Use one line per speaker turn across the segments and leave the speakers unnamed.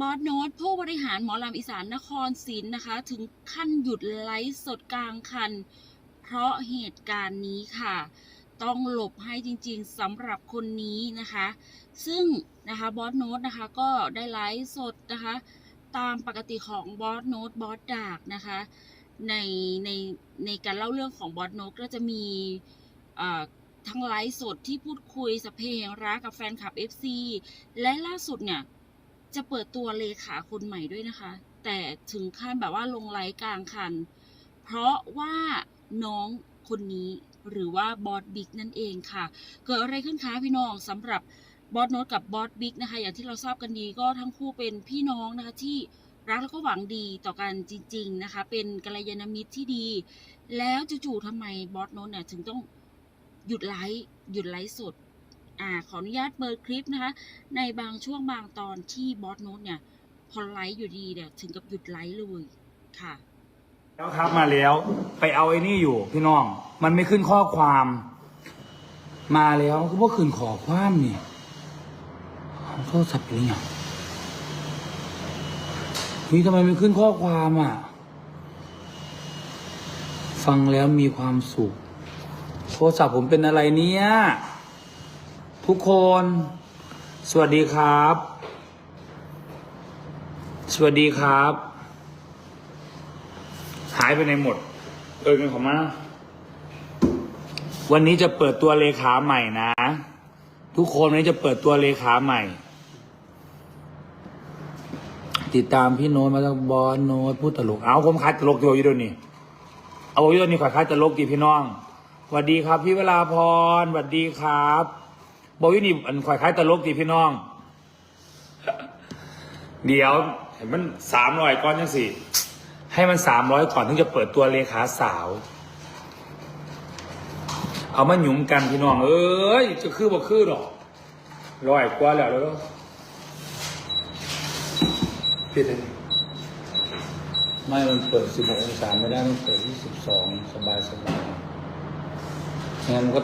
บอสโน้ตผู้บริหารหมอลำอีสานนครศรีนะคะ ถึงขั้นหยุดไลฟ์สดกลางคัน เพราะเหตุการณ์นี้ค่ะ ต้องหลบให้จริงๆสำหรับคนนี้นะคะ ซึ่งนะคะบอสโน้ตนะคะก็ได้ไลฟ์สดนะคะ ตามปกติของบอสโน้ตบอสดากนะคะ ในในในการเล่าเรื่องของบอสโน้ตก็จะมีทั้งไลฟ์สดที่พูดคุยสเพลงรักกับแฟนคลับ FC และล่าสุดเนี่ย จะเปิดตัวเลขาคนใหม่ด้วยนะคะ แต่ถึงขั้นแบบว่าลงไลฟ์กลางคัน เพราะว่าน้องคนนี้หรือว่าบอสบิ๊กนั่นเองค่ะ เกิดอะไรขึ้นคะพี่น้องสำหรับบอสโนตกับบอสบิ๊กนะคะ อย่างที่เราทราบกันดีก็ทั้งคู่เป็นพี่น้องนะคะที่รักแล้วก็หวังดีต่อกันจริง ๆนะคะ เป็นกัลยาณมิตรที่ดี แล้วจู่ๆทำไมบอสโนตเนี่ยถึงต้องหยุดไลฟ์หยุดไลฟ์สด อ่าขออนุญาตเปิดคลิปนะคะ ในบางช่วงบางตอนที่บอสโน้ตเนี่ยพอไลฟ์อยู่ดีเนี่ยถึงกับหยุดไลฟ์เลยค่ะ
แล้วครับมาแล้วไปเอาไอ้นี่อยู่พี่น้อง มันไม่ขึ้นข้อความ มาแล้วก็ว่าขึ้นขอความนี่เอาโทรศัพท์ไปหรือยังนี่ทำไมไม่ขึ้นข้อความอะ ฟังแล้วมีความสุข โทรศัพท์ผมเป็นอะไรเนี่ย ทุกคน สวัสดีครับ สวัสดีครับ หายไปในหมด เออกันของมาวันนี้จะเปิดตัวเลขาใหม่นะ ทุกคนวันนี้จะเปิดตัวเลขาใหม่ ติดตามพี่โน้ตมาจากบอลโน้ตพูดตลกเอาผมคัดตลกอยู่อยู่เดี๋ยวนี้เอาอยู่เดี๋ยวนี้ขอคัดตลกกี่พี่น้องสวัสดีครับ พี่เวลาพรสวัสดีครับ บอกวินี่อันขอยคัดตลกกี่พี่น้อง เดี๋ยวเห็นมันสามร้อยก้อนยังสี่ ให้มันสามร้อยก่อนถึงจะเปิดตัวเลขาสาว เอามาหยุมกันพี่น้อง เอ้ยจะคือบ่คือหรอกร้อยกว่าแล้วแล้วปิดเลยไม่มันเปิด 16 องศาไม่ได้ มันเปิด 22 สบายสบายงั้นมันก็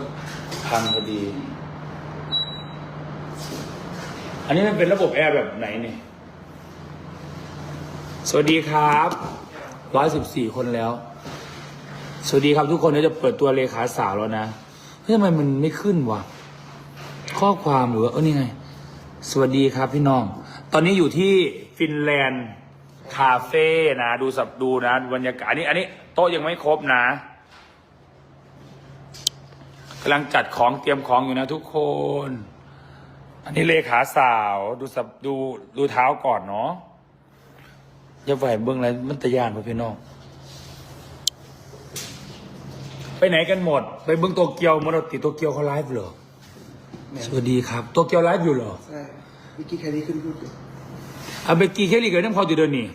พังพอดี อันนี้มันเป็นระบบแอร์แบบไหนเนี่ยสวัสดีครับร้อยสิบสี่คนแล้ว สวัสดีครับทุกคนเดี๋ยวจะเปิดตัวเลขาสาวแล้วนะเฮ้ยทำไมมันไม่ขึ้นวะ ข้อความหรือว่าเออนี่ไง สวัสดีครับพี่น้อง ตอนนี้อยู่ที่ฟินแลนด์คาเฟ่นะ ดูสับดูนะบรรยากาศอันนี้ อันนี้โต๊ะยังไม่ครบนะกำลังจัดของเตรียมของอยู่นะทุกคน อันนี้เลขาสาวดูสับดูดูเท้าก่อนเนาะอย่าไหวเบื้องอะไรมันตะยานพ่อพี่น้อง ไปไหนกันหมด ไปเบื้องโตเกียวมรติโตเกียวเขาไลฟ์เหรอสวัสดีครับโตเกียวไลฟ์อยู่เหรอ
ใช่วิกกี้แคลรี่ขึ้นพูดอยู่
อาเบกกี้เคลลี่เกิดน้ำพออยู่เดินนี่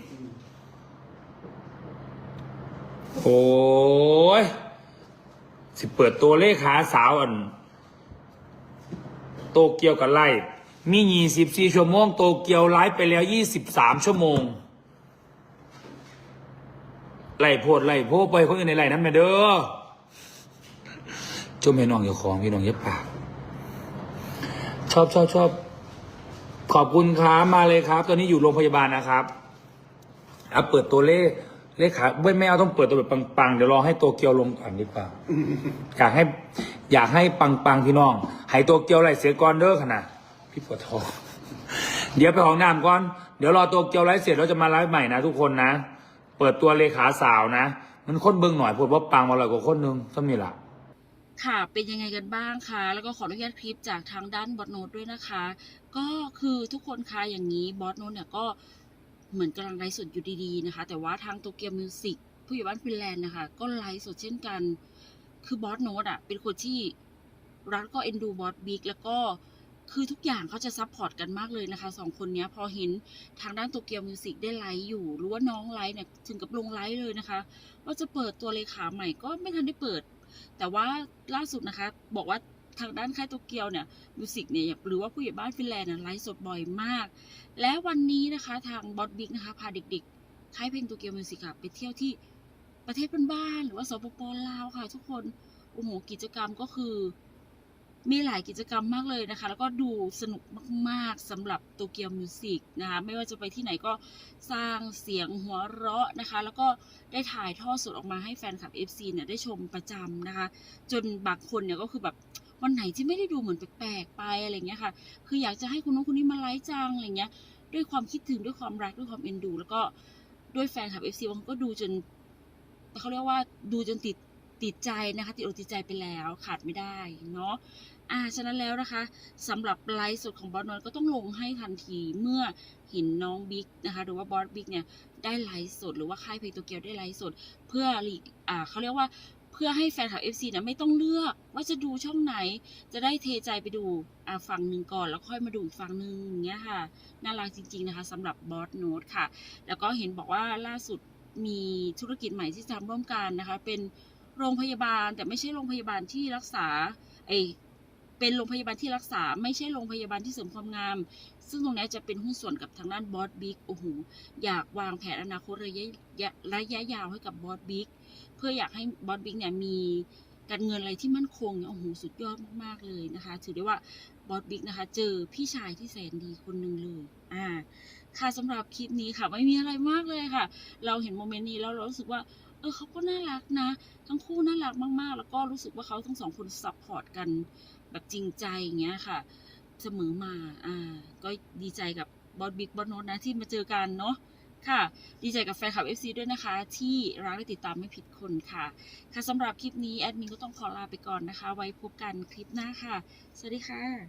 โอ้ยสิเปิดตัวเลขาสาวอัน โตเกียวกับไลฟ์มียี่สิบสี่ชั่วโมงโตเกียวไลฟ์ไปแล้วยี่สิบสามชั่วโมง ไล่โพดไล่โพดไปคนอื่นในไล่นั้นแม่เด้อจมให้น้องอย่าของพี่น้องอย่าปากชอบชอบชอบขอบคุณครับมาเลยครับ ตอนนี้อยู่โรงพยาบาลนะครับอะเปิดตัวเลข เลขขาไม่ไม่เอาต้องเปิดตัวแบบปังๆ เดี๋ยวรอให้โตเกียวลงก่อนดีกว่า อยากให้ อยากให้ปังๆพี่น้องให้โตเกียวไล่เสียก่อนเด้อขนาดพี่ปวดท้องเดี๋ยวไปห้องน้ำก่อน เดี๋ยวรอโตเกียวไลฟ์เสร็จเราจะมาไลฟ์ใหม่นะทุกคนนะ เปิดตัวเลขาสาวนะ มันคนเบิ่งหน่อยพูดว่าปังมาเลยกว่าคนหนึงซ้ำนี่ล่ะ
ค่ะ เป็นยังไงกันบ้างคะ แล้วก็ขออนุญาตคลิปจากทางด้านบอสโน้ตด้วยนะคะ ก็คือทุกคนคะอย่างนี้บอสโน้ตเนี่ยก็ เหมือนกำลังไลฟ์สดอยู่ดีๆนะคะ แต่ว่าทางโตเกียวมิวสิกผู้ใหญ่บ้านฟินแลนด์นะคะ ก็ไลฟ์สดเช่นกัน คือบอสโน้ตอะ เป็นคนที่รักก็เอ็นดูบอสบิ๊กแล้วก็คือทุกอย่างเขาจะซัพพอร์ตกันมากเลยนะคะสองคนนี้พอเห็นทางด้านโตเกียวมิวสิกได้ไลฟ์อยู่ หรือว่าน้องไลฟ์เนี่ยถึงกับลงไลฟ์เลยนะคะ ว่าจะเปิดตัวเลขาใหม่ก็ไม่ทันได้เปิด แต่ว่าล่าสุดนะคะ บอกว่า ทางด้านค่ายโตเกียวเนี่ยมิวสิกเนี่ยหรือว่าผู้ใหญ่บ้านฟินแลนด์เนี่ยไลฟ์สดบ่อยมาก และวันนี้นะคะทางบอสบิ๊กนะคะพาเด็กๆค่ายเพลงโตเกียวมิวสิกค่ะไปเที่ยวที่ประเทศเพื่อนบ้านหรือว่าสปปลาวค่ะ ทุกคนโอ้โหกิจกรรมก็คือ มีหลายกิจกรรมมากเลยนะคะ แล้วก็ดูสนุกมากๆสำหรับโตเกียวมิวสิกนะคะไม่ว่าจะไปที่ไหนก็สร้างเสียงหัวเราะนะคะ แล้วก็ได้ถ่ายทอดสดออกมาให้แฟนคลับ FC เนี่ยได้ชมประจำนะคะ จนบางคนเนี่ยก็คือแบบ วันไหนที่ไม่ได้ดูเหมือนแปลกๆไปอะไรเงี้ยค่ะ คืออยากจะให้คุณน้องคนนี้มาไลฟ์จังอะไรเงี้ย ด้วยความคิดถึงด้วยความรักด้วยความเอ็นดู แล้วก็ด้วยแฟนคลับ FC บางคนก็ดูจนเขาเรียกว่าดูจนติดติดใจนะคะติดอกติดใจไปแล้วขาดไม่ได้เนาะอ่าฉะนั้นแล้วนะคะสำหรับไลฟ์สดของบอสนนก็ต้องลงให้ทันทีเมื่อเห็นน้องบิ๊กนะคะหรือว่าบอสบิ๊กเนี่ยได้ไลฟ์สดหรือว่าค่ายเพลงโตเกียวได้ไลฟ์สด เพื่อหลีกอ่าเขาเรียกว่า เพื่อให้แฟนคลับ FC เนี่ยไม่ต้องเลือกว่าจะดูช่องไหน จะได้เทใจไปดูอ่าฝั่งหนึ่งก่อนแล้วค่อยมาดูอีกฝั่งหนึ่งอย่างเงี้ยค่ะน่ารักจริง ๆนะคะสำหรับบอสโนตค่ะ แล้วก็เห็นบอกว่าล่าสุดมีธุรกิจใหม่ที่ทำร่วมกันนะคะ เป็นโรงพยาบาลแต่ไม่ใช่โรงพยาบาลที่รักษาไอเป็นโรงพยาบาลที่รักษา ไม่ใช่โรงพยาบาลที่เสริมความงาม ซึ่งตรงนี้จะเป็นหุ้นส่วนกับทางด้านบอสบิ๊กโอ้โหอยากวางแผนอนาคตระยะระยะยาวให้กับบอสบิ๊กเพื่ออยากให้บอสบิ๊กเนี่ยมีการเงินอะไรที่มั่นคงเนี่ยโอ้โหสุดยอดมากๆเลยนะคะ ถือได้ว่าบอสบิ๊กนะคะ เจอพี่ชายที่แสนดีคนหนึ่งเลยอ่าค่ะสำหรับคลิปนี้ค่ะไม่มีอะไรมากเลยค่ะ เราเห็นโมเมนต์นี้แล้วเรารู้สึกว่าเออเขาก็น่ารักนะ ทั้งคู่น่ารักมากๆ แล้วก็รู้สึกว่าเขาทั้งสองคนซัพพอร์ตกันแบบจริงใจอย่างเงี้ยค่ะ เสมอมาอ่าก็ดีใจกับบอสบิ๊กบอสโนตนะที่มาเจอกันเนาะค่ะ ดีใจกับแฟนคลับ FC ด้วยนะคะ ที่รักและติดตามไม่ผิดคนค่ะ ค่ะสำหรับคลิปนี้ แอดมินก็ต้องขอลาไปก่อนนะคะ ไว้พบกันคลิปหน้าค่ะ สวัสดีค่ะ